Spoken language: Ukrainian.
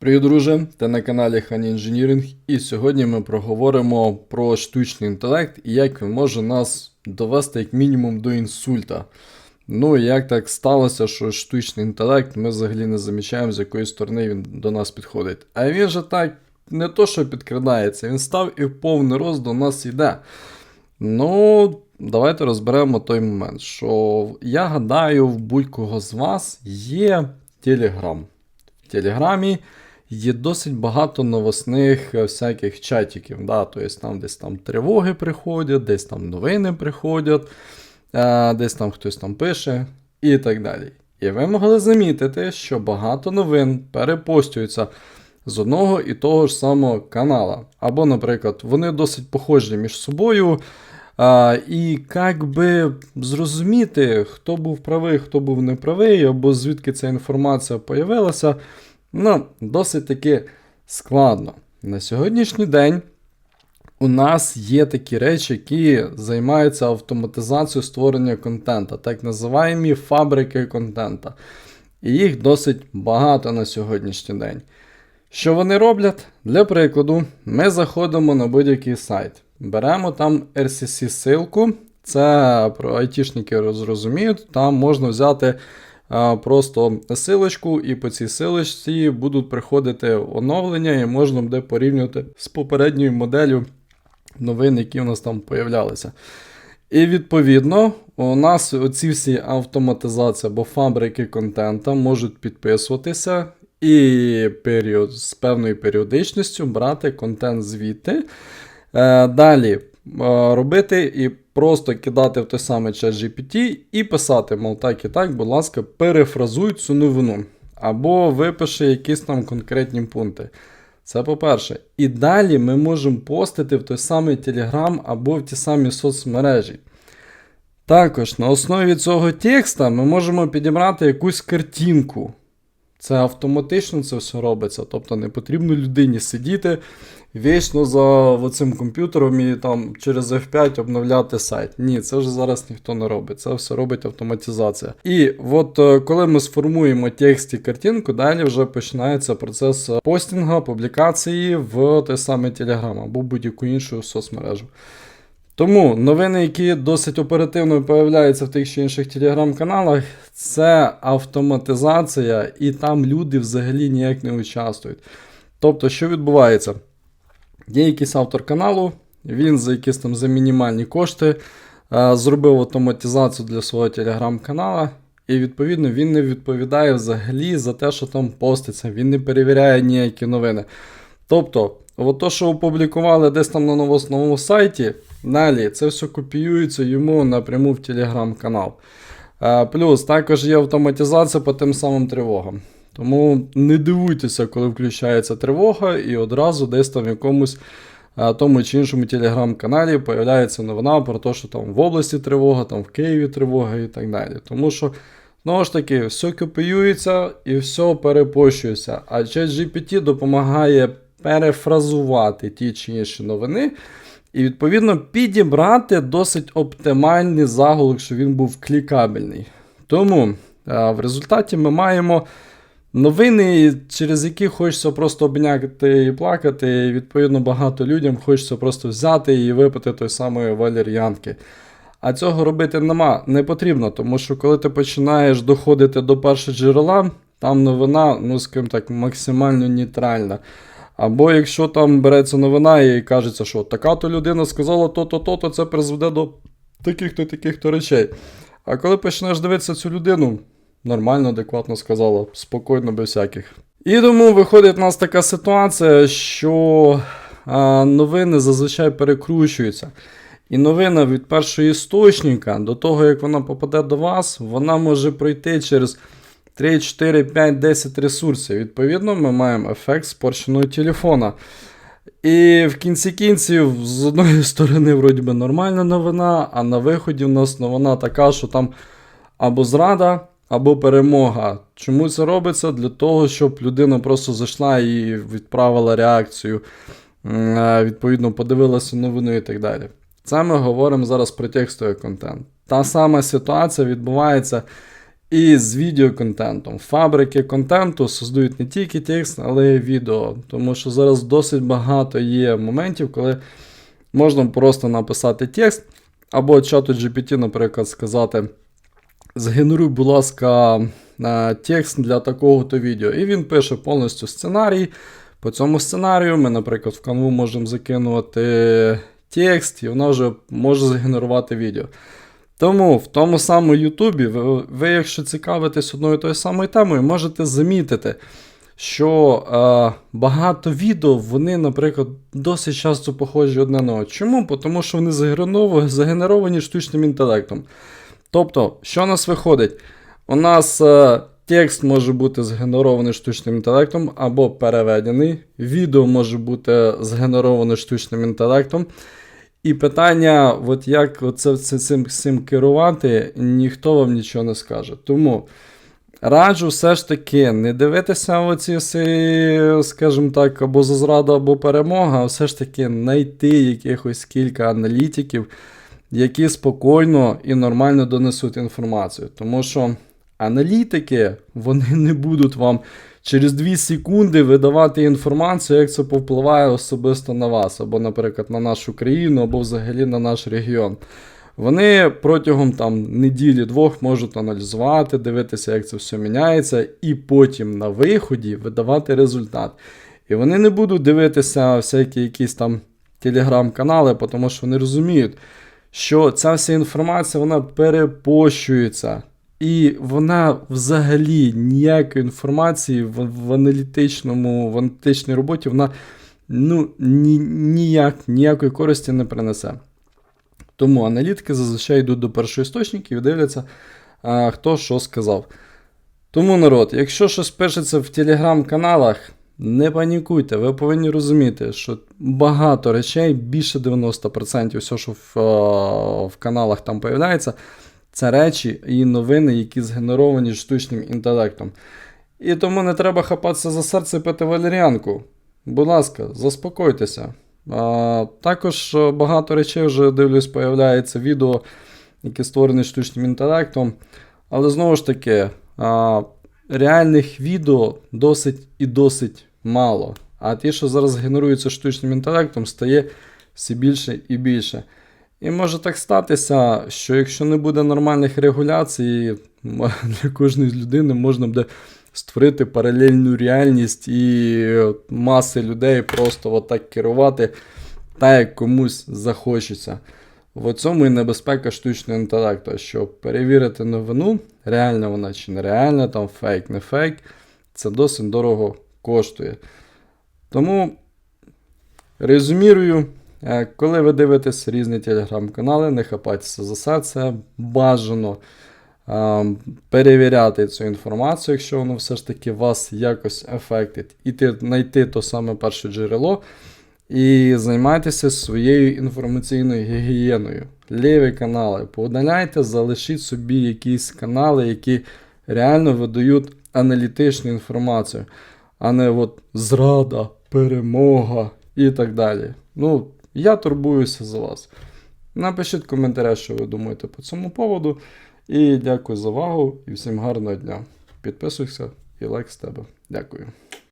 Привіт, друже! Ти на каналі Honey Engineering і сьогодні ми проговоримо про штучний інтелект і як він може нас довести як мінімум до інсульта. Ну і як так сталося, що штучний інтелект ми взагалі не замічаємо, з якої сторони він до нас підходить. А він же так не то, що підкрадається, він став і в повний рост до нас йде. Ну, давайте розберемо той момент, що я гадаю, в будь-кого з вас є Telegram. В Телеграмі є досить багато новосних е, всяких чатиків. Да? Тобто там десь там тривоги приходять, десь там новини приходять, е, десь там хтось там пише і так далі. І ви могли замітити, що багато новин перепостюються з одного і того ж самого канала. Або, наприклад, вони досить похожі між собою. А, І як би зрозуміти, хто був правий, хто був неправий, або звідки ця інформація появилася, ну, досить таки складно. На сьогоднішній день у нас є такі речі, які займаються автоматизацією створення контента, так називаємо фабрики контента. І їх досить багато на сьогоднішній день. Що вони роблять? Для прикладу, ми заходимо на будь-який сайт, беремо там RCC-силку, це про айтішники зрозуміють, там можна взяти просто силочку, і по цій силочці будуть приходити оновлення, і можна буде порівнювати з попередньою моделлю новин, які у нас там появлялися. І відповідно, у нас оці всі автоматизації або фабрики контента можуть підписуватися і період, з певною періодичністю брати контент звідти. Е, Далі е, робити і просто кидати в той самий чат GPT і писати, мов так і так, будь ласка, перефразуй цю новину. Або випиши якісь там конкретні пункти. Це по-перше. І далі ми можемо постити в той самий Telegram або в ті самі соцмережі. Також на основі цього текста ми можемо підібрати якусь картинку. Це автоматично це все робиться. Тобто не потрібно людині сидіти вічно за цим комп'ютером і там через F5 обновляти сайт. Ні, це вже зараз ніхто не робить. Це все робить автоматизація. І от е, коли ми сформуємо текст і картинку, далі вже починається процес постінга, публікації в той самий Telegram або будь-яку іншу соцмережу. Тому новини, які досить оперативно появляються в тих чи інших телеграм-каналах, це автоматизація, і там люди взагалі ніяк не участвують. Тобто, що відбувається? Є якийсь автор каналу, він за якісь там за мінімальні кошти е, зробив автоматизацію для свого телеграм-канала, і відповідно він не відповідає взагалі за те, що там поститься, він не перевіряє ніякі новини. Тобто, от то, що опублікували десь там на новосному сайті, далі це все копіюється йому напряму в телеграм-канал. Е, плюс також є автоматизація по тим самим тривогам. Тому не дивуйтеся, коли включається тривога, і одразу десь там в якомусь а, тому чи іншому телеграм-каналі появляється новина про те, що там в області тривога, там в Києві тривога і так далі. Тому що, знову ж таки, все копіюється і все перепощується. А ChatGPT допомагає перефразувати ті чи інші новини. І, відповідно, підібрати досить оптимальний заголовок, щоб він був клікабельний. Тому в результаті ми маємо Новини, через які хочеться просто обняти і плакати, і відповідно багато людям хочеться просто взяти і випити той самої валер'янки. А цього робити нема, не потрібно, тому що коли ти починаєш доходити до першого джерела, там новина, ну скажімо так, максимально нейтральна. Або якщо там береться новина і кажеться, що така-то людина сказала то-то, то-то, це призведе до таких-то таких-то речей. А коли почнеш дивитися цю людину, нормально, адекватно сказала, спокійно, без всяких. І тому виходить у нас така ситуація, що а, новини зазвичай перекручуються. І новина від першого істочника до того, як вона попаде до вас, вона може пройти через 3, 4, 5, 10 ресурсів. Відповідно, ми маємо ефект спорщеного телефона. І в кінці кінців, з одної сторони, вроді би нормальна новина, а на виході в нас новина така, що там або зрада, або перемога. Чому це робиться? Для того, щоб людина просто зайшла і відправила реакцію, е, відповідно, подивилася новину і так далі. Це ми говоримо зараз про текстовий контент. Та сама ситуація відбувається і з відеоконтентом. Фабрики контенту создають не тільки текст, але й відео. Тому що зараз досить багато є моментів, коли можна просто написати текст, або чату GPT, наприклад, сказати. Згенеруй, будь ласка, е, текст для такого-то відео. І він пише повністю сценарій. По цьому сценарію ми, наприклад, в канву можемо закинути текст, і вона вже може згенерувати відео. Тому в тому самому Ютубі, ви, ви, якщо цікавитесь одною тою самою темою, можете замітити, що е, багато відео, вони, наприклад, досить часто похожі одне на одне. Чому? Тому що вони загенеровані, штучним інтелектом. Тобто, що у нас виходить? У нас е, текст може бути згенерований штучним інтелектом або переведений, відео може бути згенероване штучним інтелектом. І питання, от як оце, це, цим, цим керувати, ніхто вам нічого не скаже. Тому раджу все ж таки не дивитися оці скажімо так, або за зрада, або перемога, а все ж таки знайти якихось кілька аналітиків, які спокійно і нормально донесуть інформацію. Тому що аналітики вони не будуть вам через 2 секунди видавати інформацію, як це повпливає особисто на вас, або, наприклад, на нашу країну, або взагалі на наш регіон. Вони протягом там неділі-двох можуть аналізувати, дивитися, як це все міняється, і потім на виході видавати результат. І вони не будуть дивитися всякі якісь там телеграм-канали, тому що вони розуміють, що ця вся інформація вона перепощується. І вона взагалі ніякої інформації в, в аналітичному, в аналітичній роботі вона ну, ні, ніяк, ніякої користі не принесе. Тому аналітики зазвичай йдуть до першоісточників і дивляться, а, хто що сказав. Тому, народ, якщо щось пишеться в телеграм-каналах, не панікуйте, ви повинні розуміти, що багато речей, більше 90% все, що в, в каналах там появляється, це речі і новини, які згенеровані штучним інтелектом. І тому не треба хапатися за серце і пити валеріанку. Будь ласка, заспокойтеся. А, також е, багато речей вже дивлюсь, появляється відео, які створені штучним інтелектом. Але знову ж таки, а, реальних відео досить і досить мало. А ті, що зараз генеруються штучним інтелектом, стає все більше і більше. І може так статися, що якщо не буде нормальних регуляцій, для кожної людини можна буде створити паралельну реальність і маси людей просто отак керувати, так як комусь захочеться. В цьому і небезпека штучного інтелекту, що перевірити новину, реальна вона чи нереальна, там фейк, не фейк, це досить дорого коштує. Тому резюмірую, е, коли ви дивитесь різні телеграм-канали, не хапайтеся за серце, бажано е, перевіряти цю інформацію, якщо воно все ж таки вас якось ефектить, іти знайти то саме перше джерело. І займайтеся своєю інформаційною гігієною. Ліві канали поудаляйте, залишіть собі якісь канали, які реально видають аналітичну інформацію, а не от зрада, перемога і так далі. Ну, я турбуюся за вас. Напишіть в коментарях, що ви думаєте по цьому поводу. І дякую за увагу і всім гарного дня. Підписуйся і лайк з тебе. Дякую.